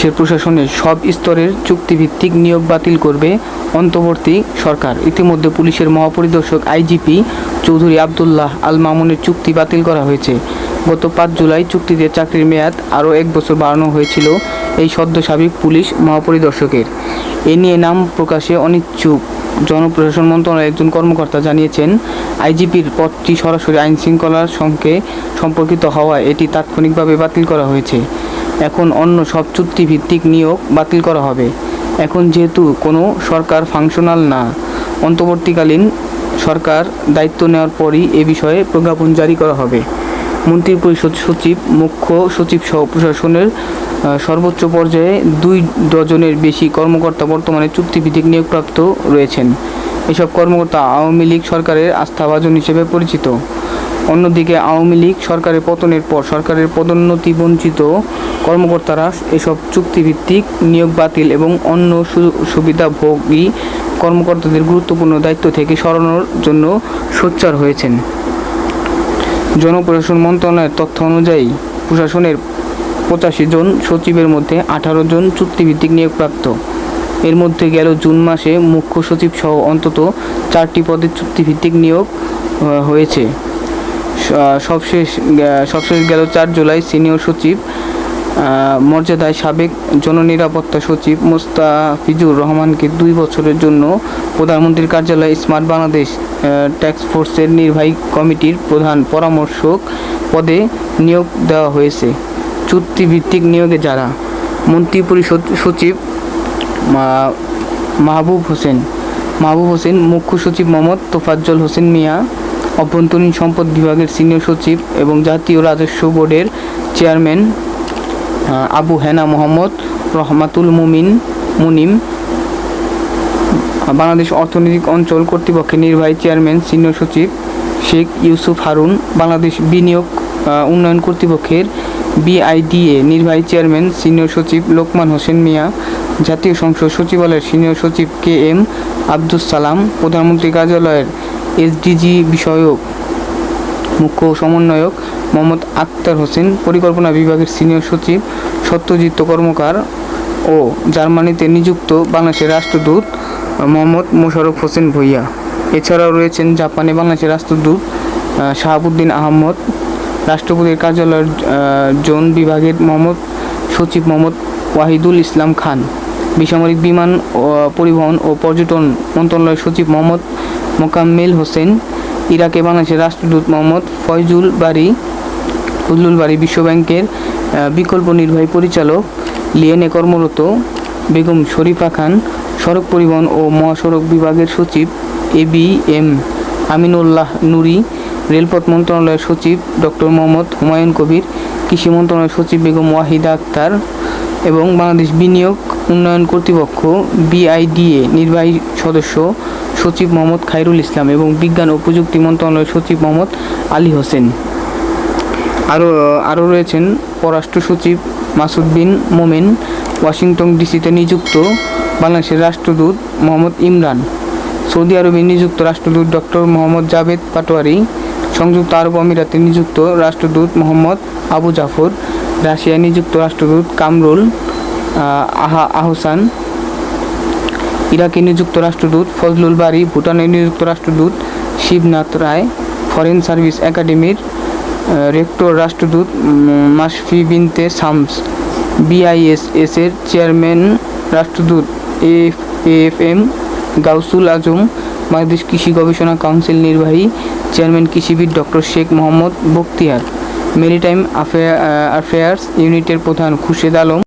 দেশের প্রশাসনের সব স্তরের চুক্তিভিত্তিক নিয়োগ বাতিল করবে অন্তর্বর্তী সরকার। ইতিমধ্যে পুলিশের মহাপরিদর্শক আইজিপি চৌধুরী আবদুল্লাহ আল মামুনের চুক্তি বাতিল করা হয়েছে। গত পাঁচ জুলাই চুক্তিতে চাকরির মেয়াদ আরও এক বছর বাড়ানো হয়েছিল এই সদ্য সাবেক পুলিশ মহাপরিদর্শকের। এ নিয়ে নাম প্রকাশে অনিচ্ছুক। জনপ্রশাসন মন্ত্রণালয়ের একজন কর্মকর্তা জানিয়েছেন, আইজিপির পদটি সরাসরি আইন শৃঙ্খলার সঙ্গে সম্পর্কিত হওয়ায় এটি তাৎক্ষণিকভাবে বাতিল করা হয়েছে। এখন অন্য সব চুক্তিভিত্তিক নিয়োগ বাতিল করা হবে। এখন যেহেতু কোনো সরকার ফাংশনাল না, অন্তর্বর্তীকালীন সরকার দায়িত্ব নেওয়ার পরই এ বিষয়ে প্রজ্ঞাপন জারি করা হবে। মন্ত্রী পরিষদ সচিব, মুখ্য সচিব সহ প্রশাসনের সর্বোচ্চ পর্যায়ে দুই ডজনের বেশি কর্মকর্তা বর্তমানে চুক্তিভিত্তিক নিয়োগপ্রাপ্ত রয়েছেন। এসব কর্মকর্তা আওয়ামী লীগ সরকারের আস্থাভাজন হিসেবে পরিচিত। অন্যদিকে আওয়ামী লীগ সরকারের পতনের পর সরকারের পদোন্নতি বঞ্চিত কর্মকর্তারা এসব চুক্তিভিত্তিক নিয়োগ বাতিল এবং অন্য সুবিধাভোগী কর্মকর্তাদের গুরুত্বপূর্ণ দায়িত্ব থেকে সরানোর জন্য সোচ্চার হয়েছেন। জনপ্রশাসন মন্ত্রণালয়ের তথ্য অনুযায়ী প্রশাসনের পঁচাশি জন সচিবের মধ্যে আঠারো জন চুক্তিভিত্তিক নিয়োগপ্রাপ্ত। এর মধ্যে গেল জুন মাসে মুখ্য সচিব সহ অন্তত চারটি পদে চুক্তিভিত্তিক নিয়োগ হয়েছে। সবশেষ সবশেষ গেল চার জুলাই সিনিয়র সচিব মর্যাদায় সাবেক জননিরাপত্তা সচিব মোস্তাফিজুর রহমানকে দুই বছরের জন্য প্রধানমন্ত্রীর কার্যালয়ে স্মার্ট বাংলাদেশ ট্যাক্স ফোর্সের নির্বাহী কমিটির প্রধান পরামর্শক পদে নিয়োগ দেওয়া হয়েছে। চুক্তিভিত্তিক নিয়োগে যারা মন্ত্রিপরিষদ সচিব মাহবুব হোসেন মাহবুব হোসেন মুখ্য সচিব মোহাম্মদ তোফাজ্জল হোসেন মিয়া অভ্যন্তরীণ সম্পদ বিভাগের সিনিয়র সচিব এবং জাতীয় রাজস্ব বোর্ডের চেয়ারম্যান আবু হেনা মোহাম্মদ রহমাতুল মুমিন মুনিম, বাংলাদেশ অর্থনৈতিক অঞ্চল কর্তৃপক্ষের নির্বাহী চেয়ারম্যান, সিনিয়র সচিব শেখ ইউসুফ হারুন, বাংলাদেশ বিনিয়োগ উন্নয়ন কর্তৃপক্ষের বিআইডিএ নির্বাহী চেয়ারম্যান, সিনিয়র সচিব লোকমান হোসেন মিয়া, জাতীয় সংসদ সচিবালয়ের সিনিয়র সচিব কে এম আব্দুস সালাম, প্রধানমন্ত্রী কার্যালয়ের এসডিজি বিষয়ক মুখ্য সমন্বয়ক মোহাম্মদ আক্তার হোসেন, পরিকল্পনা বিভাগের সিনিয়র সচিব সত্যজিৎ কর্মকার ও জার্মানিতে নিযুক্ত বাংলাদেশের রাষ্ট্রদূত মোহাম্মদ মোশারফ হোসেন ভুইয়া। এছাড়াও রয়েছেন জাপানে বাংলাদেশের রাষ্ট্রদূত শাহাবুদ্দিন আহমদ, রাষ্ট্রপতির কার্যালয়ের জোন বিভাগের মোহাম্মদ, সচিব মোহাম্মদ ওয়াহিদুল ইসলাম খান। বেসামরিক বিমান পরিবহন ও পর্যটন মন্ত্রণালয়ের সচিব মোহাম্মদ মোকাম্মেল হোসেন, ইরাকে বাংলাদেশের রাষ্ট্রদূত মোহাম্মদ ফয়জুল বাড়ি ফজলুল বাড়ি বিশ্বব্যাংকের বিকল্প নির্বাহী পরিচালক লিয়েনে কর্মরত বেগম শরীফা খান, সড়ক পরিবহন ও মহাসড়ক বিভাগের সচিব A B M Aminullah Nuri, রেলপথ মন্ত্রণালয়ের সচিব ডক্টর মোহাম্মদ হুমায়ুন কবির, কৃষি মন্ত্রণালয়ের সচিব বেগম ওয়াহিদা আক্তার এবং বাংলাদেশ বিনিয়োগ উন্নয়ন কর্তৃপক্ষ, বিআইডিএ নির্বাহী সদস্য সচিব মোহাম্মদ খাইরুল ইসলাম এবং বিজ্ঞান ও প্রযুক্তি মন্ত্রণালয়ের সচিব মোহাম্মদ আলী হোসেন। আরও আরও রয়েছেন পররাষ্ট্র সচিব মাসুদ বিন মোমেন, ওয়াশিংটন ডিসিতে নিযুক্ত বাংলাদেশের রাষ্ট্রদূত মোহাম্মদ ইমরান, সৌদি আরবে নিযুক্ত রাষ্ট্রদূত ডক্টর মোহাম্মদ জাভেদ পাটোয়ারি, সংযুক্ত আরব আমিরাতে নিযুক্ত রাষ্ট্রদূত মোহাম্মদ আবু জাফর রাশিয়ায় নিযুক্ত রাষ্ট্রদূত কামরুল, আহা আহসান। ইরাকে নিযুক্ত রাষ্ট্রদূত ফজলুল বাড়ি ভুটানে নিযুক্ত রাষ্ট্রদূত শিবনাথ রায়, ফরেন সার্ভিস একাডেমির রেক্টর রাষ্ট্রদূত মাসফি বিনতে শামস। বিআইএসএস এর চেয়ারম্যান রাষ্ট্রদূত F F M Gausul Azam, Bangladesh কৃষি গবেষণা কাউন্সিল নির্বাহী চেয়ারম্যান কৃষিবিদ doctor Sheikh Mohammad Bakhtiar. Maritime affairs ইউনিটের প্রধান খুশেদ আলম।